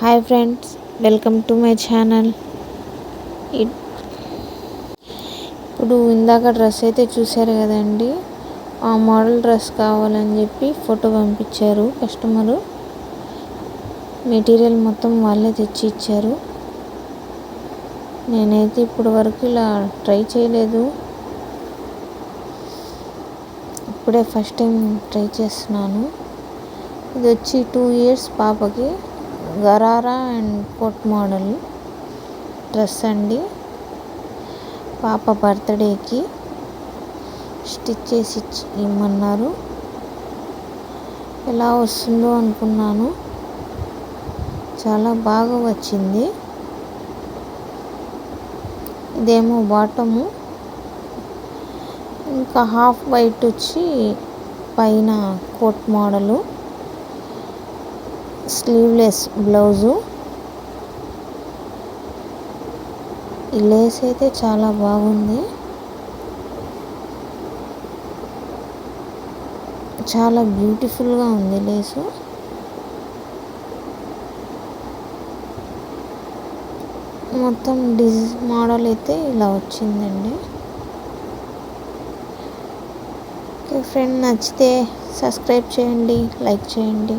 Hi friends welcome to my channel. ఇప్పుడు ఇందాక dress అయితే చూశారు కదండి. ఆ మోడల్ డ్రెస్ కావాలని చెప్పి ఫోటో పంపించారు కస్టమరు. మెటీరియల్ మొత్తం వాళ్ళే తెచ్చి ఇచ్చారు. నేనైతే ఇప్పటి వరకు ఇలా ట్రై చేయలేదు. ఇప్పుడే ఫస్ట్ టైం ట్రై చేస్తున్నాను. ఇది వచ్చి టూ ఇయర్స్ పాపకి. Gharara and coat model dress అండి. పాప బర్త్డేకి స్టిచ్ చేసి ఇచ్చి- ఇమ్మన్నారు. ఎలా వస్తుందో అనుకున్నాను. చాలా బాగా వచ్చింది. ఇదేమో బాటము. ఇంకా హాఫ్ వైట్ వచ్చి పైన కోట్ మోడలు. Sleeveless blouse. ఈ లేస్ అయితే చాలా బాగుంది. చాలా బ్యూటిఫుల్గా ఉంది లేసు. మొత్తం డిజ్ మోడల్ అయితే ఇలా వచ్చిందండి. ఓకే ఫ్రెండ్ నచ్చితే సబ్స్క్రైబ్ చేయండి లైక్ చేయండి.